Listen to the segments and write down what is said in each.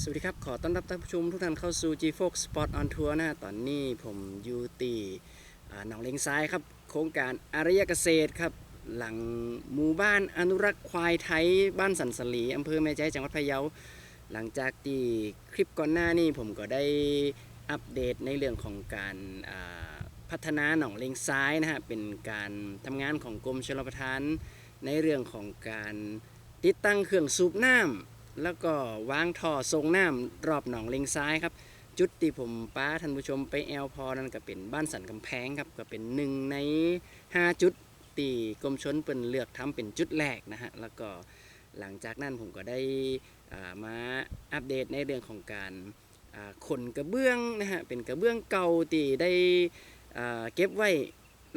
สวัสดีครับ ขอต้อนรับท่านผู้ชมทุกท่านเข้าสู่ G4 Sport on Tour นะตอนนี้ผมอยู่ตีอ่หนองเลงซ้ายครับ โครงการอารยเกษตรครับ หลังหมู่บ้านอนุรักษ์ควายไทย บ้านสันสลีอำเภอแม่ใจจังหวัดพะเยา หลังจากที่คลิปก่อนหน้านี้ผมก็ได้อัปเดตในเรื่องของการพัฒนาหนองเลงซ้ายนะฮะ เป็นการทำงานของกรมชลประทานในเรื่องของการติดตั้งเครื่องสูบน้ำ แล้วก็วางท่อส่งน้ำรอบหนองเลงซ้ายครับ จุดที่ผมป้าท่านผู้ชมไปแอลพอนั่นก็เป็นบ้านสันกำแพงครับ ก็เป็นหนึ่งใน 5 จุดที่กรมชนเปิ่นเลือกทำเป็นจุดแรกนะฮะ แล้วก็หลังจากนั้นผมก็ได้ามาอัปเดตในเรื่องของการาขนกระเบื้องนะฮะ เป็นกระเบื้องเก่าที่ได้เก็บไว้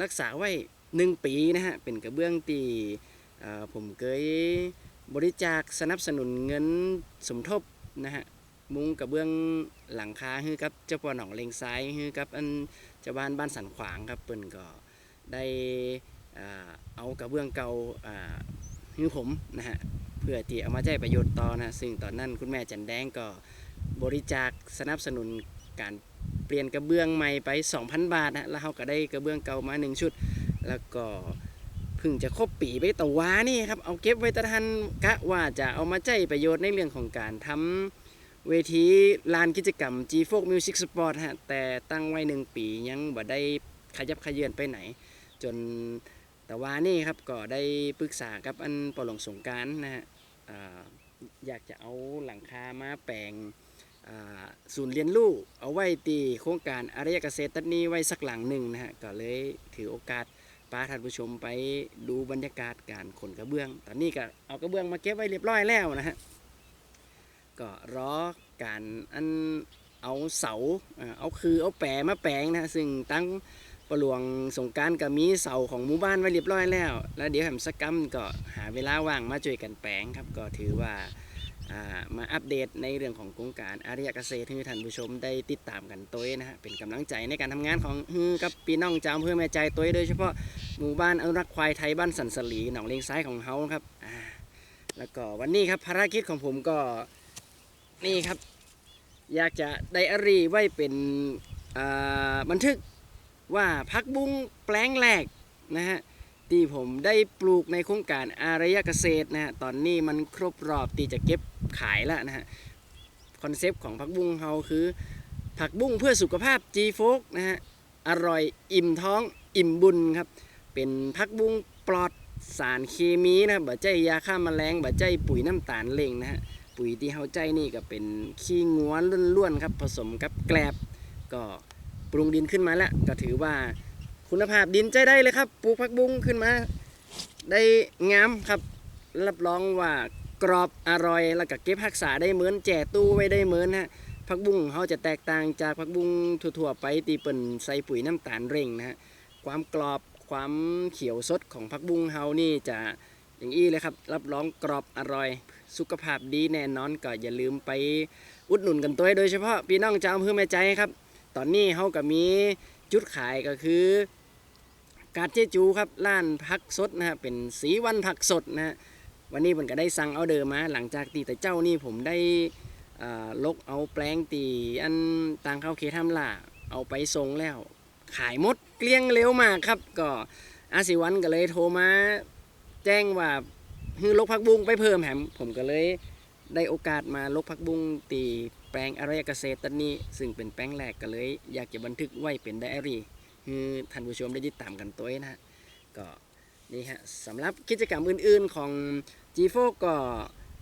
รักษาไว้ 1 ปีนะฮะ เป็นกระเบื้องที่อ่าผมเคย บริจาคสนับสนุนเงินสมทบนะฮะมุงกระเบื้องหลังคาฮือกับเจ้าพ่อหนองเลงซ้ายฮือกับอันเจ้าบ้านบ้านสันขวางครับเปิ้นก็ได้อ่าเอากระเบื้องเก่าอ่าฮือผมนะฮะเพื่อที่เอามาใช้ประโยชน์ต่อนะซึ่งตอนนั้นคุณแม่จันแดงก็บริจาคสนับสนุนการเปลี่ยนกระเบื้องใหม่ไป 2,000 บาทนะแล้วเขาก็ได้กระเบื้องเก่ามาหนึ่งชุด แล้วก็ พิ่งจะครบปีไปตะวานี่ครับ เอาเก็บไว้ตะทันกะว่าจะเอามาใช้ประโยชน์ในเรื่องของการทำเวทีลานกิจกรรม G4 Music Sport ฮะ แต่ตั้งไว้หนึ่งปียังบ่ได้ขยับขยื่นไปไหน จนแต่ว่านี่ครับก็ได้ปรึกษากับอันปลงสงการนะฮะออยากจะเอาหลังคามาแปลงศูนย์เรียนรู้เอาไว้ตีโครงการอารยเกษตรตัดนี้ไว้สักหลังหนึ่งนะฮะก็เลยถือโอกาส พาท่านผู้ชมไปดูบรรยากาศการขนกระเบื้อง ตอนนี้ก็เอากระเบื้องมาเก็บไว้เรียบร้อยแล้วนะฮะ ก็รอการอันเอาเสา เอาคือเอาแปรมาแปลงนะซึ่งตั้งประหลวงสงการก็มีเสาของหมู่บ้านไว้เรียบร้อยแล้ว แล้วเดี๋ยวแหมสกกัมก็หาเวลาว่างมาช่วยกันแปลงครับ ก็ถือว่า มาอัปเดตในเรื่องของโครงการอาริยเกษตรให้ท่านผู้ชมได้ติดตามกันตัวนะฮะเป็นกำลังใจในการทำงานของฮือกับพี่น้องจาวเพื่อแม่ใจตัวโดยเฉพาะหมู่บ้านอนุรักษ์ควายไทยบ้านสันสลีหนองเลงซ้ายของเฮาครับแล้วก็วันนี้ครับภารกิจของผมก็นี่ครับ อยากจะไดอารี่ไว้เป็นบันทึกว่าพักบุ้งแปลงแรกนะฮะ ที่ผมได้ปลูกในโครงการอารยเกษตรนะฮะตอนนี้มันครบรอบที่จะเก็บขายแล้วนะฮะคอนเซปต์ของผักบุ้งเฮาคือ ผักบุ้งเพื่อสุขภาพ G โฟกนะฮะอร่อยอิ่มท้องอิ่มบุญครับ เป็นผักบุ้งปลอดสารเคมีนะครับบ่ใจยาฆ่าแมลงบ่ใจปุ๋ยน้ำตาลเล่งนะฮะปุ๋ยที่เฮาใจนี่ก็เป็นขี้งัวล้วนๆครับ ผสมกับแกลบ ก็ปรุงดินขึ้นมาแล้วก็ถือว่า คุณภาพดินใจได้เลยครับปลูกผักบุ้งขึ้นมา ได้งามครับ รับรองว่ากรอบอร่อย แล้วก็เก็บรักษาได้เหมือนแจกตู้ไว้ได้เหมือนฮะผักบุ้งเขาจะแตกต่างจากผักบุ้งทั่วๆไปที่เปิ่นใส่ปุ๋ยน้ำตาลเร่งนะฮะความกรอบความเขียวสดของผักบุ้งเฮานี่จะอย่างอี้เลยครับ รับรองกรอบอร่อย สุขภาพดีแน่นอนก็อย่าลืมไปอุดหนุนกันตัวโดยเฉพาะพี่น้องชาวอำเภอแม่ใจครับ ตอนนี้เขาก็มีจุดขายก็คือ กาดเจจูครับร้านผักสดนะฮะเป็นสีวันผักสดนะฮะวันนี้ผมก็ได้สั่งเอาเดิมมาหลังจากตีแต่เจ้านี่ผมได้ลกเอาแปลงตีอันต่างเข้าเขตทำล่าเอาไปส่งแล้ว ขายหมดเกลี้ยงเร็วมากครับ ก็อาศิวันก็เลยโทรมาแจ้งว่าฮือลกพักบุ้งไปเพิ่มแหมผมก็เลยได้โอกาสมาลกพักบุ้งตีแปลงอารยเกษตรตันนี้ ซึ่งเป็นแปลงแรกก็เลย อยากจะบันทึกไว้เป็นไดอารี่ คือท่านผู้ชมได้ติดตามกันตัวนะฮะก็นี่ฮะสำหรับกิจกรรมอื่นๆของ G4 ก็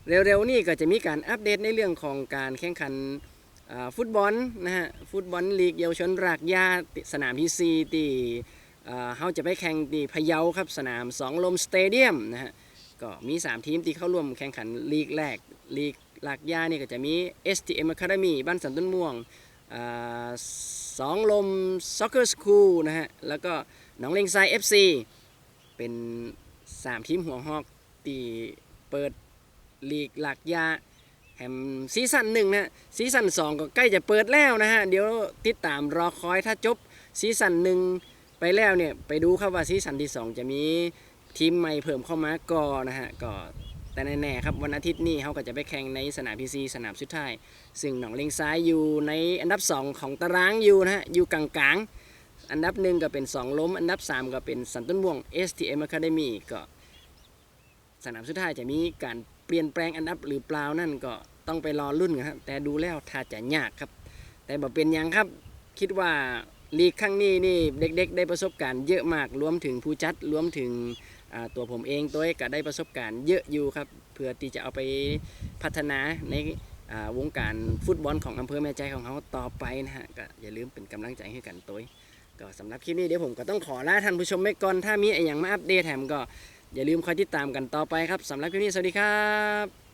เร็วๆนี่ก็จะมีการอัปเดตในเรื่องของการแข่งขันฟุตบอลนะฮะฟุตบอลลีกเยาวชนรากหญ้าสนามที่ซีที่เขาจะไปแข่งที่พะเยาครับสนามสองลมสเตเดียมนะฮะก็มี 3 ทีมที่เข้าร่วมแข่งขันลีกแรกลีกหลักยานี่ก็จะมี STM Academy บ้านสันต้นม่วง สองลม Soccer School นะฮะ แล้วก็หนองเลงทราย FC เป็น 3 ทีมหัวหอกที่เปิดลีกหลักยาแฮมซีซั่นหนึ่งนะฮะซีซั่นสองก็ใกล้จะเปิดแล้วนะฮะ เดี๋ยวติดตามรอคอยถ้าจบซีซั่นหนึ่งไปแล้วเนี่ย ไปดูครับว่าซีซั่นที่ 2 จะมีทีมใหม่เพิ่มเข้ามาก็นะฮะก็ แต่แน่ๆครับวันอาทิตย์นี้เขาก็จะไปแข่งในสนามพีซีสนามสุดท้ายซึ่งหนองเลงซ้ายอยู่ในอันดับ 2 ของตารางอยู่นะฮะอยู่กลางๆ อันดับหนึ่งก็เป็น 2 ล้ม อันดับ 3 ก็เป็นสันต้นม่วง STM Academy ก็สนามสุดท้ายจะมีการเปลี่ยนแปลงอันดับหรือเปล่านั่นก็ต้องไปรอรุ่นครับแต่ดูแล้วถ้าจะยากครับ แต่บ่เป็นยังครับคิดว่าลีกครั้งนี้นี่เด็กๆ ได้ประสบการณ์เยอะมากรวมถึงผู้จัดรวมถึง ตัวผมเองตัวเองก็ได้ประสบการณ์เยอะอยู่ครับเพื่อที่จะเอาไปพัฒนาในวงการฟุตบอลของอำเภอแม่ใจของเขาต่อไปนะฮะก็อย่าลืมเป็นกำลังใจให้กันตัวก็สำหรับคลิปนี้เดี๋ยวผมก็ต้องขอลาท่านผู้ชมไปก่อนถ้ามีอะไรอย่างมาอัปเดตแถมก็อย่าลืมคอยติดตามกันต่อไปครับสำหรับคลิปนี้สวัสดีครับ